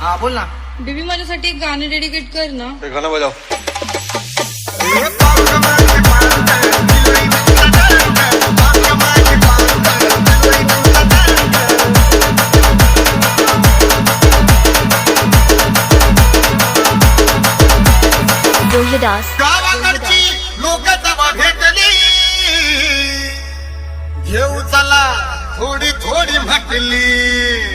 हा बोल ना बेबी माझ्यासाठी एक गाणं डेडिकेट कर ना ते गाणं बजाव दास गावाकडची लोक जमा भेटली घेऊ चला थोडी थोडी म्हटली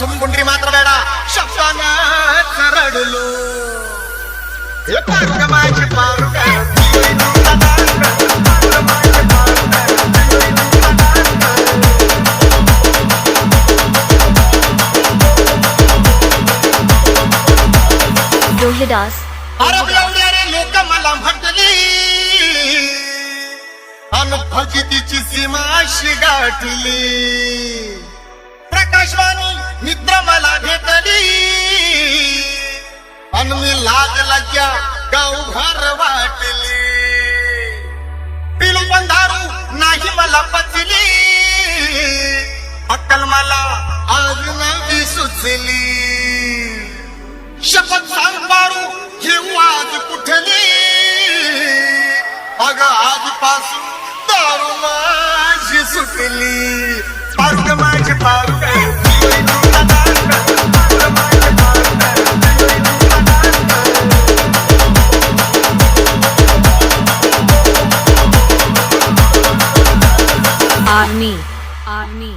ಸುಮ್ಕುಂಡ್ರಿ ಮಾತ್ರ ಬೇಡ ಶಬ್ದನ ಕರಡಲು ಪಾರ್ಕ ಮಾಜಿ रोहिदास अरब सीमा गाठली अनमी लाज लज्जा गाव घर वाटली पिलू पण नाही मला पचली अक्कल मला आज नाही सुचली शपथ सांग पारू घेऊ आज कुठली अग आजपासून दारू माझी सुटली पार्क माझी पाग आर्मी आर्मी